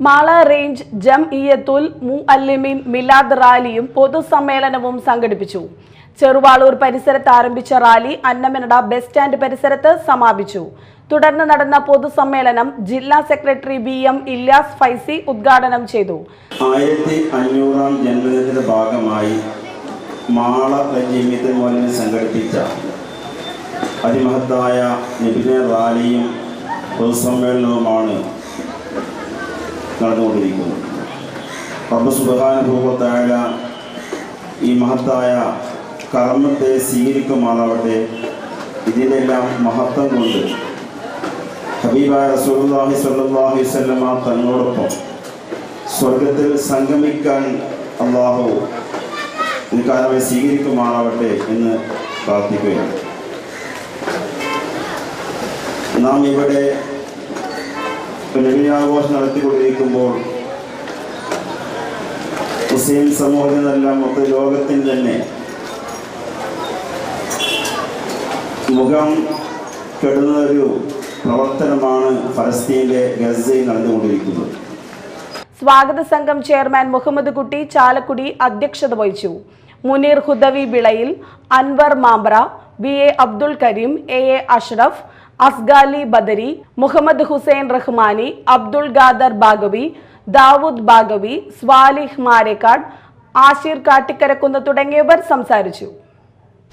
Mala range ജം ഇയത്തുൽ മു അല്ലിമിൻ മിലാദ് റാലിയും പൊതുസമ്മേളനവും സംഘടിപ്പിച്ചു. ചെറുവാളൂർ പരിസരത്ത് ആരംഭിച്ച റാലി അന്നമനട ബസ് സ്റ്റാൻഡ് പരിസരത്ത് സമാപിച്ചു. തുടർന്ന് നടന്ന പൊതുസമ്മേളനം ജില്ലാ secretary B M Ilyas Faizy ഉദ്ഘാടനം ചെയ്തു. ആയിരത്തി അഞ്ഞൂറാം ജന്മദിനത്തിന്റെ ഭാഗമായി മാള റജീമിയത്ത് മോലിനെ സംഘടിപ്പിച്ച അതിമഹത്തായ നിബിന റാലിയും പൊതുസമ്മേളനവുമാണ് നടന്നുകൊണ്ടിരിക്കുന്നത് റബ്ബ് സുബാനുഭവത്തായ ഈ മഹത്തായ കർമ്മത്തെ സ്വീകരിക്കുമാറാവട്ടെ. ഇതിനെല്ലാം മഹത്വം കൊണ്ട് ഹബീബായ റസൂലുള്ളാഹി സ്വല്ലല്ലാഹു വസല്ലമ തങ്ങളോടൊപ്പം സ്വർഗത്തിൽ സംഗമിക്കാൻ അള്ളാഹു ഇക്കാലമായി സ്വീകരിക്കുമാറാവട്ടെ എന്ന് പ്രാർത്ഥിക്കുകയാണ്. നാം ഇവിടെ നബിയാഘോഷം നടത്തിക്കൊണ്ടിരിക്കുമ്പോൾ മുസ്ലിം സമൂഹത്തിനല്ല മൊത്ത ലോകത്തിന് തന്നെ മുഖം കെടുന്ന ഒരു പ്രവർത്തനമാണ് ഫലസ്തീനിലെ ഗസയിൽ നടന്നുകൊണ്ടിരിക്കുന്നത്. സ്വാഗത സംഘം ചെയർമാൻ മുഹമ്മദ് കുട്ടി ചാലക്കുടി അധ്യക്ഷത വഹിച്ചു. മുനീർ ഹുദവി വിളയിൽ Anwar Mambra B A Abdul Kareem A A Ashraf Asgali Badari Muhammad Hussain Rahmani Abdul Khader Baqavi Dawood Baqavi Swalih Marekkad Ashir Kattikkarakkunnu തുടങ്ങിയവർ സംസാരിച്ചു.